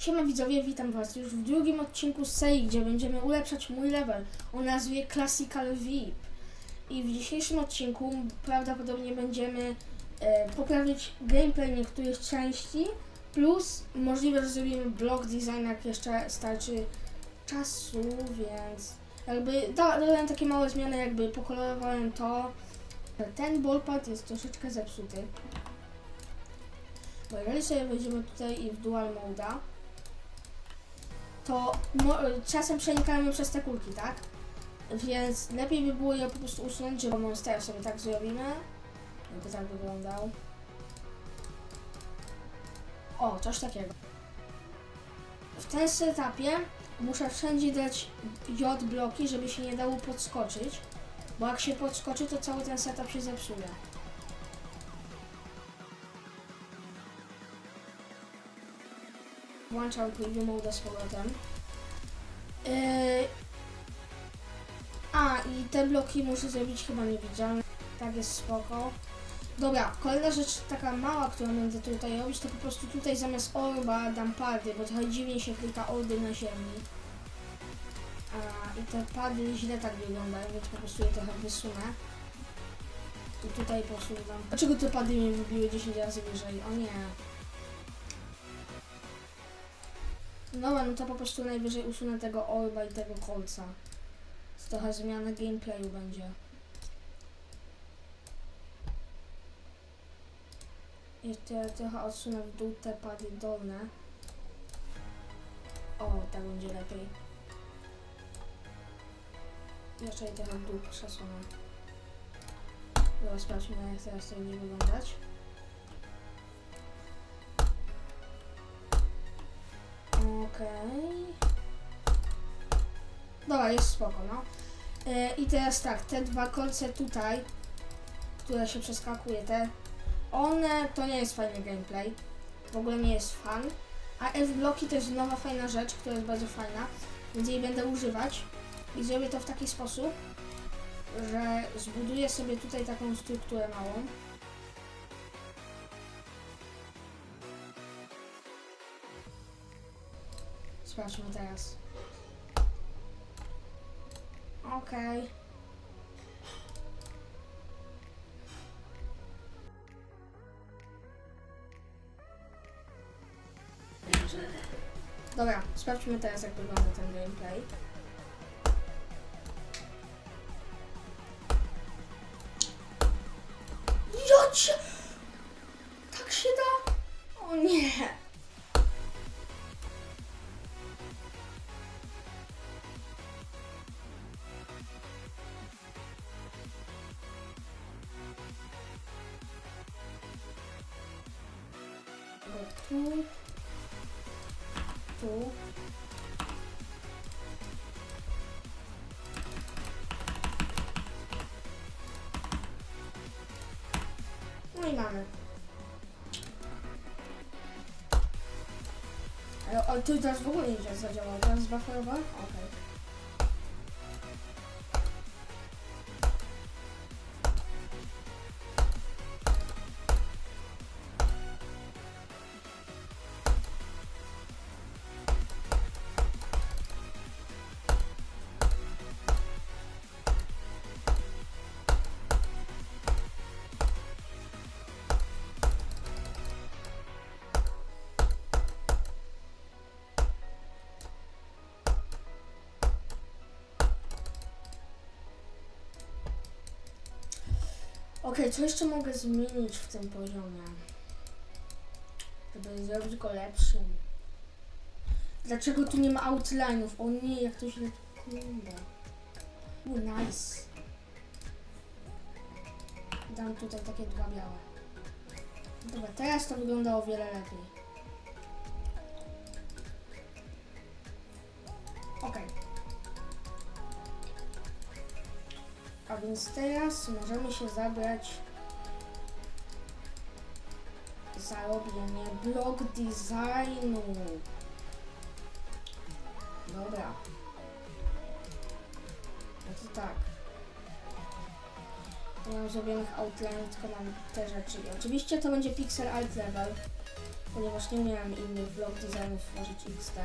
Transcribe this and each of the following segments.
Siema widzowie, witam was już w drugim odcinku z serii, gdzie będziemy ulepszać mój level o nazwie Classical VIP. I w dzisiejszym odcinku prawdopodobnie będziemy e, poprawić gameplay niektórych części, plus możliwe, że zrobimy block design, jak jeszcze starczy czasu, więc jakby da- dodałem takie małe zmiany, jakby pokolorowałem to. Ten ballpad jest troszeczkę zepsuty. Bo jeżeli sobie wejdziemy tutaj i w dual moda, to czasem przenikają przez te kulki, tak? Więc lepiej by było je po prostu usunąć, żeby monster sobie tak zrobimy. Jakby tak wyglądał. O, coś takiego. W tym setupie muszę wszędzie dać J bloki, żeby się nie dało podskoczyć, bo jak się podskoczy, to cały ten setup się zepsuje. Włączam preview mode z powrotem. Yy... A, i te bloki muszę zrobić chyba niewidzialne. Tak jest spoko. Dobra, kolejna rzecz taka mała, którą będę tutaj robić, to po prostu tutaj zamiast orba dam pady, bo trochę dziwnie się klika orby na ziemi. A, I te pady źle tak wyglądają, więc po prostu je trochę wysunę. I tutaj po prostu dam... Dlaczego te pady mnie wybiły 10 razy wyżej? O nie. Dobra, no to po prostu najwyżej usunę tego orba i tego kolca. To trochę zmiana gameplayu będzie. Jeszcze trochę odsunę w dół te pady dolne. O, tak będzie lepiej. Jeszcze je trochę w dół przesunę. Dobra, sprawdźmy jak teraz to będzie wyglądać. Okej. Dobra, jest spoko, no. E, I teraz tak, te dwa kolce tutaj, które się przeskakuje, te, one to nie jest fajny gameplay. W ogóle nie jest fan. A F-bloki to jest nowa fajna rzecz, która jest bardzo fajna, więc jej będę używać. I zrobię to w taki sposób, że zbuduję sobie tutaj taką strukturę małą. Sprawdźmy teraz. Okej. Dobra, sprawdźmy teraz jak wygląda ten gameplay. Tu. Tu. No i mamy. Ale, ale tu teraz w ogóle nie zadziałało. Teraz zbufferował? Okej. Okej, co jeszcze mogę zmienić w tym poziomie? Żeby zrobić go lepszym. Dlaczego tu nie ma outline'ów? O nie, jak to źle wygląda. U, nice. Dam tutaj takie dwa białe. Dobra, teraz to wygląda o wiele lepiej. Okej. A więc teraz możemy się zabrać za robienie blog designu. Dobra. No to tak. Nie mam zrobionych outline, tylko mam te rzeczy. I oczywiście to będzie pixel art level. ponieważ nie umiałem innych vlog designów tworzyć XD.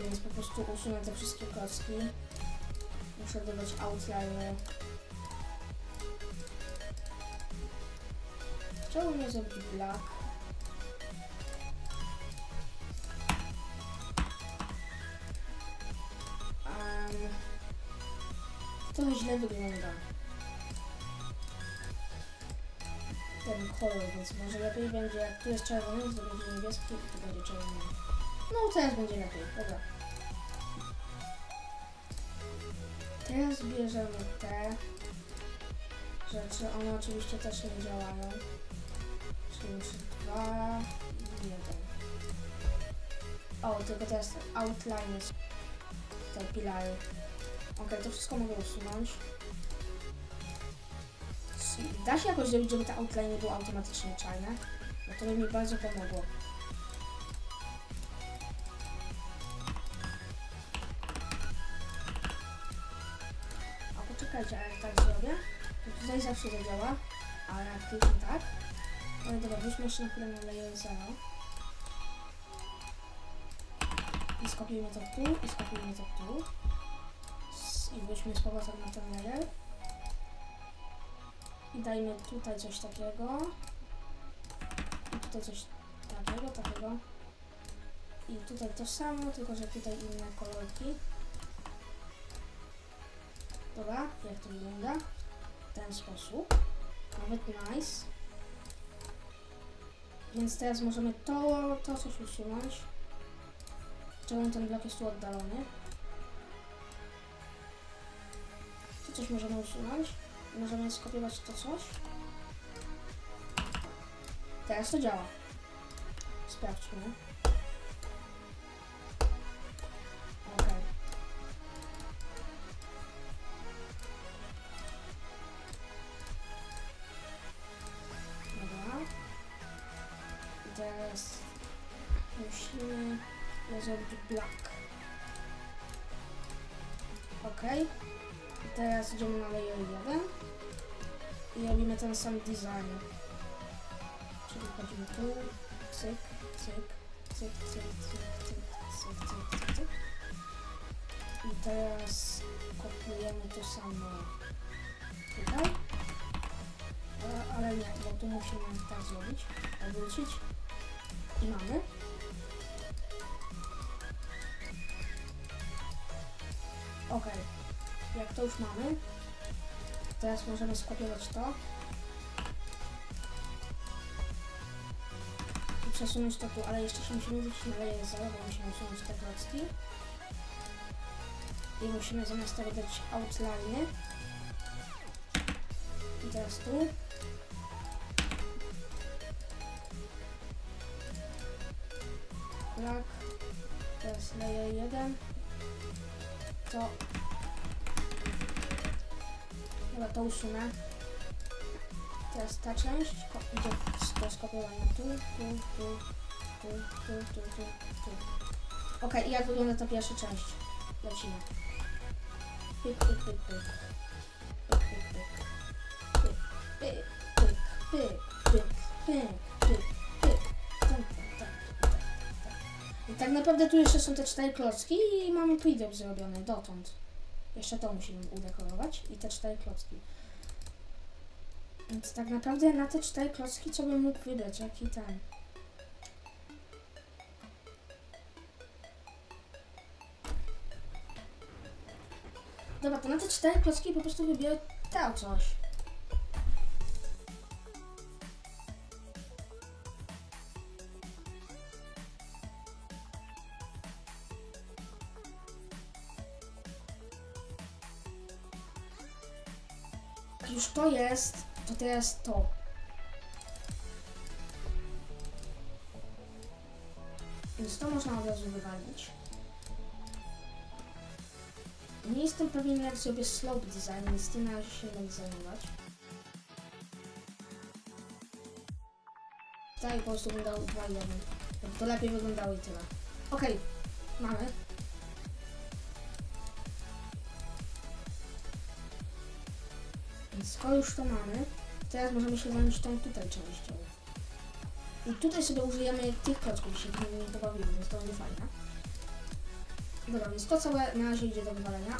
Więc po prostu usunę te wszystkie klocki. Muszę dodać outliny. Chciałbym zrobić black. Um, trochę źle wygląda ten kolor, więc może lepiej będzie, jak tu jest czerwony, to będzie niebieski i tu będzie czerwony. No teraz będzie lepiej, dobra. Teraz bierzemy te rzeczy, one oczywiście też nie działają. Czyli muszę dwa i jeden. O, tylko teraz outline jest te pilary. Ok, to wszystko mogę usunąć. Da się jakoś zrobić, żeby te outline były automatycznie czarne? No to by mi bardzo pomogło. A poczekajcie, a jak tak zrobię, to tutaj zawsze zadziała, ale jak tylko tak, ale dobra, weźmy jeszcze na chwilę na layer 0 i skopiujmy to tu, i skopiujmy to tu. I weźmy z powrotem na ten layer. I dajmy tutaj coś takiego. I tutaj coś takiego, takiego. I tutaj to samo, tylko że tutaj inne kolorki dobra, jak to wygląda w ten sposób nawet nice więc teraz możemy to, to coś usunąć czemu ten blok jest tu oddalony to coś możemy usunąć Możemy skopiować to coś. Teraz to działa. Sprawdźmy. Ok. Teraz idziemy na layer 1 i robimy ten sam design. Czyli wchodzimy tu, cyk, cyk, cyk, cyk, cyk, cyk, cyk, cyk, cyk, cyk. I teraz kopiujemy to samo tutaj. Ale nie, bo tu musimy tak zrobić, odwrócić. I mamy. Ok, jak to już mamy, teraz możemy skopiować to. I przesunąć to tu, ale jeszcze się musimy wrócić na 0, bo musimy usunąć te klocki. I musimy zamiast tego dać outline. I teraz tu. Black teraz layer 1 to Dobra, to usunę. Teraz ta część idzie do skopiowania tu, tu, tu, tu, tu, tu, tu, tu. Ok, i jak wygląda ta pierwsza część? Lecimy. Pyk, pyk, pyk. Pyk, pyk, pyk. Pyk, pyk, pyk, pyk, pyk, pyk, pyk, tak. Naprawdę tu jeszcze są te cztery klocki i mamy pre zrobiony dotąd. Jeszcze to musimy udekorować i te cztery klocki. Więc tak naprawdę na te cztery klocki co bym mógł wybrać, jaki ten. Dobra, to na te cztery klocki po prostu wybiorę to coś. Już to jest, to teraz to. Więc to można od razu wywalić. Nie jestem pewien jak zrobię slope design, więc tym na razie się nie będę zajmować. Tak, po prostu bym dał 2 i 1. Żeby to lepiej wyglądało i tyle. Okej, mamy. Skoro już to mamy, teraz możemy się zająć tą tutaj częścią. I tutaj sobie użyjemy tych klocków, się nie pobawimy, więc to będzie fajne. Dobra, więc to całe na razie idzie do wywalenia.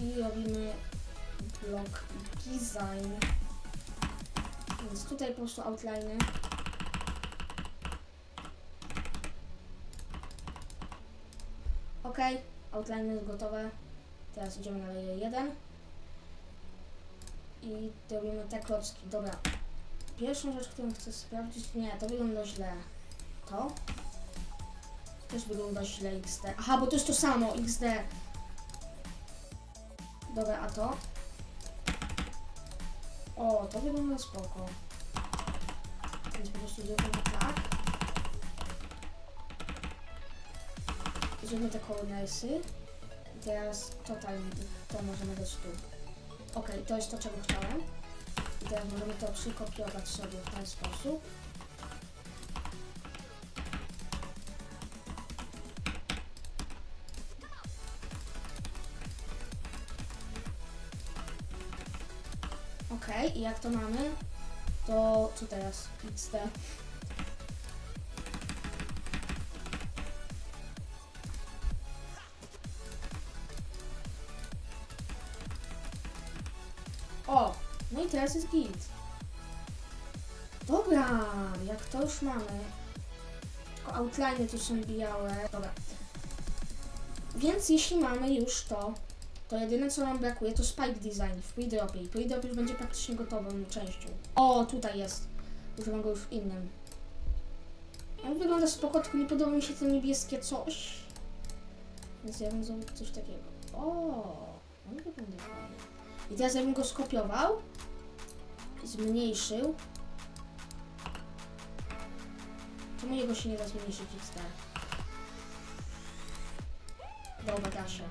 I robimy blok design. Więc tutaj po prostu outline. Ok, outline jest gotowe. Teraz idziemy na layer 1. I robimy te klocki. Dobra. Pierwszą rzecz, którą chcę sprawdzić. Nie, to wygląda źle. To. Też wygląda źle XD. Aha, bo to jest to samo XD. Dobra, a to? O, to wygląda spoko. Więc po prostu zrobimy tak. Zrobimy te cornersy. Teraz total, to możemy dać tu. Ok, to jest to, czego chciałem. I teraz możemy to przykopiować sobie w ten sposób. Ok, i jak to mamy, to co teraz? XD. Teraz jest git. Dobra, jak to już mamy. Tylko outline tu są białe. Dobra. Więc jeśli mamy już to, to jedyne co nam brakuje to Spike Design w pre-dropie. I pre-drop już będzie praktycznie gotową częścią. O, tutaj jest. Używam go już w innym. On wygląda spoko, tylko nie podoba mi się to niebieskie coś. Więc ja bym zrobił coś takiego. O, on wygląda fajnie. I teraz ja bym go skopiował, zmniejszył. Czemu jego się nie da zmniejszyć XD? Dobra, da.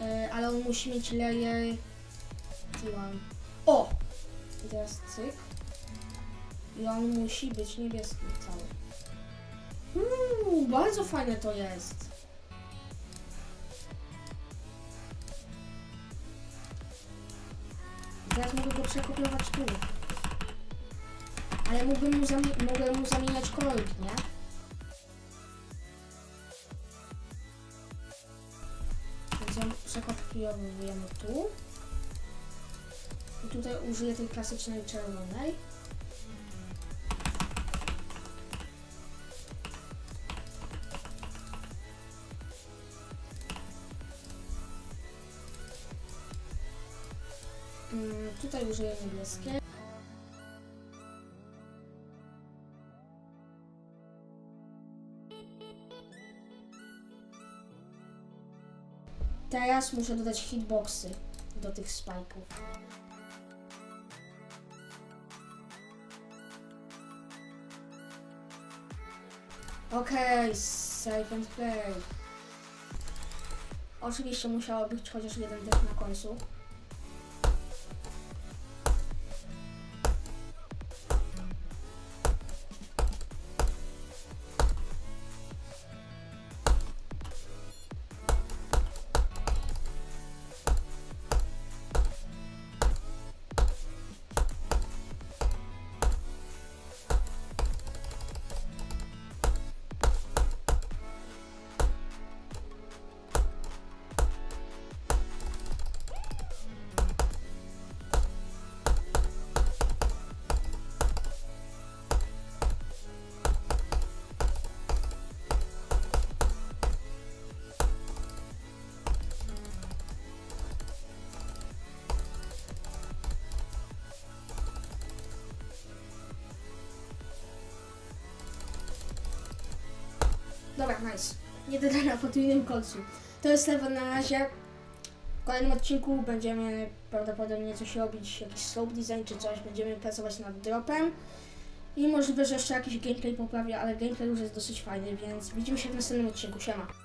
E, ale on musi mieć layer T1. O! I teraz cyk. I on musi być niebieski cały. Uuu, bardzo fajne to jest. Teraz mogę go przekopiować tu. Ale mógłbym mu, mogę mu zamieniać kolorki, nie? Więc przekopiowujemy tu. I tutaj użyję tej klasycznej czerwonej. Mm, tutaj użyję niebieskie. Teraz muszę dodać hitboxy do tych spajków. Okej, save and play. Oczywiście musiało być chociaż jeden dech na końcu. Dobra, nice. Nie dodam na podwójnym kolcu. To jest level na razie. W kolejnym odcinku będziemy prawdopodobnie coś robić, jakiś slope design czy coś. Będziemy pracować nad dropem. I możliwe, że jeszcze jakiś gameplay poprawię, ale gameplay już jest dosyć fajny, więc widzimy się w następnym odcinku. Siema.